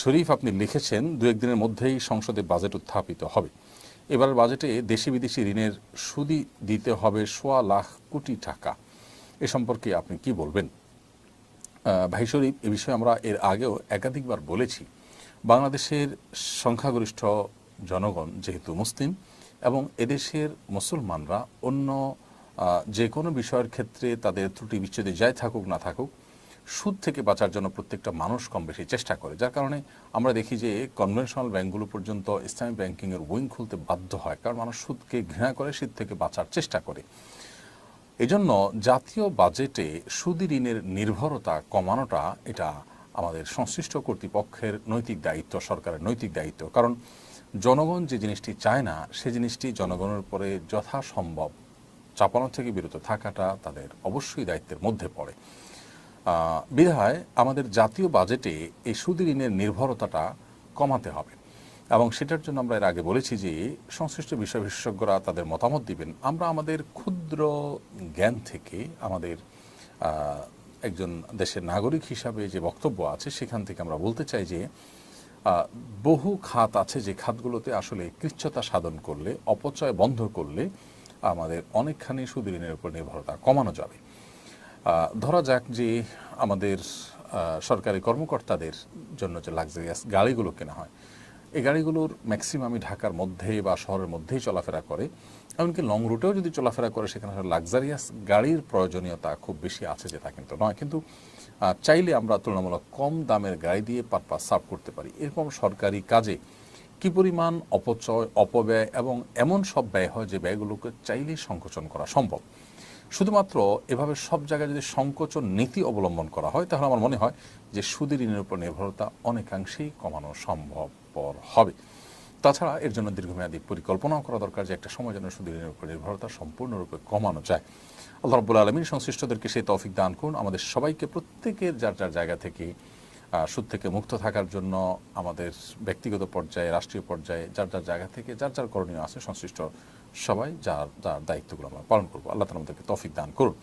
শরীফ আপনি লিখেছেন, দু একদিনের মধ্যেই সংসদে বাজেট উত্থাপিত হবে। এবারের বাজেটে দেশি বিদেশি ঋণের সুদি দিতে হবে সোয়া লাখ কোটি টাকা। এ সম্পর্কে আপনি কি বলবেন? ভাই শরীফ, এ বিষয়ে আমরা এর আগেও একাধিকবার বলেছি, বাংলাদেশের সংখ্যাগরিষ্ঠ জনগণ যেহেতু মুসলিম এবং এদেশের মুসলমানরা অন্য যে কোনো বিষয়ের ক্ষেত্রে তাদের ত্রুটি বিচ্ছেদে যাই থাকুক, না থাকুক সুদ থেকে বাঁচার জন্য প্রত্যেকটা মানুষ কম বেশি চেষ্টা করে। যার কারণে আমরা দেখি যে কনভেনশনাল ব্যাংকগুলো পর্যন্ত ইসলামী ব্যাংকিংয়ের উইং খুলতে বাধ্য হয়, কারণ মানুষ সুদকে ঘৃণা করে, সুদ থেকে বাঁচার চেষ্টা করে। এজন্য জাতীয় বাজেটে সুদি ঋণের নির্ভরতা কমানোটা এটা আমাদের সংশ্লিষ্ট কর্তৃপক্ষের নৈতিক দায়িত্ব, সরকারের নৈতিক দায়িত্ব। কারণ জনগণ যে জিনিসটি চায় না, সে জিনিসটি জনগণের উপরে যথাসম্ভব চাপানো থেকে বিরত থাকাটা তাদের অবশ্যই দায়িত্বের মধ্যে পড়ে। বিধায় আমাদের জাতীয় বাজেটে এই সুদি ঋণের নির্ভরতাটা কমাতে হবে। এবং সেটার জন্য আমরা এর আগে বলেছি যে সংশ্লিষ্ট বিষয় বিশেষজ্ঞরা তাদের মতামত দিবেন। আমরা আমাদের ক্ষুদ্র জ্ঞান থেকে আমাদের একজন দেশের নাগরিক হিসাবে যে বক্তব্য আছে, সেখান থেকে আমরা বলতে চাই যে বহু খাত আছে যে খাতগুলোতে আসলে কৃচ্ছতা সাধন করলে, অপচয় বন্ধ করলে আমাদের অনেকখানি সুদ ঋণের উপর নির্ভরতা কমানো যাবে। ধরা যাক যে আমাদের সরকারি কর্মকর্তাদের জন্য যে লাক্সারিয়াস গাড়িগুলো কেনা হয়, এই গাড়িগুলোর ম্যাক্সিমামই ঢাকার মধ্যে বা শহরের মধ্যেই চলাফেরা করে। এমনকি লং রুটেও যদি চলাফেরা করে, সেখানে লাক্সারিয়াস গাড়ির প্রয়োজনীয়তা খুব বেশি আছে যে তা কিন্তু নয়। কিন্তু চাইলে আমরা তুলনামূলক কম দামের গাড়ি দিয়ে পারপাস সার্ভ করতে পারি। এরকম সরকারি কাজে কি পরিমাণ অপচয়, অপব্যয় এবং এমন সব ব্যয় হয় যে ব্যয়গুলোকে চাইলেই সংকোচন করা সম্ভব? শুধুমাত্র এভাবে সব জায়গায় যদি সংকোচন নীতি অবলম্বন করা হয়, তাহলে আমার মনে হয় যে সুদের ঋণের উপর নির্ভরতা অনেকাংশেই কমানো সম্ভবপর হবে। তাছাড়া এর জন্য দীর্ঘমেয়াদী পরিকল্পনাও করা দরকার যে একটা সময় যেন সুদের ঋণের উপর নির্ভরতা সম্পূর্ণরূপে কমানো যায়। আল্লাহ রব্বুল আলমীর সংশ্লিষ্টদেরকে সেই তফিক দান করুন। আমাদের সবাইকে প্রত্যেকের যার যার জায়গা থেকে সুদ থেকে মুক্ত থাকার জন্য আমাদের ব্যক্তিগত পর্যায়ে, রাষ্ট্রীয় পর্যায়ে যার যার জায়গা থেকে যার যার করণীয় আছে সংশ্লিষ্ট সবাই যার যার দায়িত্বগুলো আমরা পালন করব। আল্লাহ তালা আমাদেরকে তফিক দান করুন।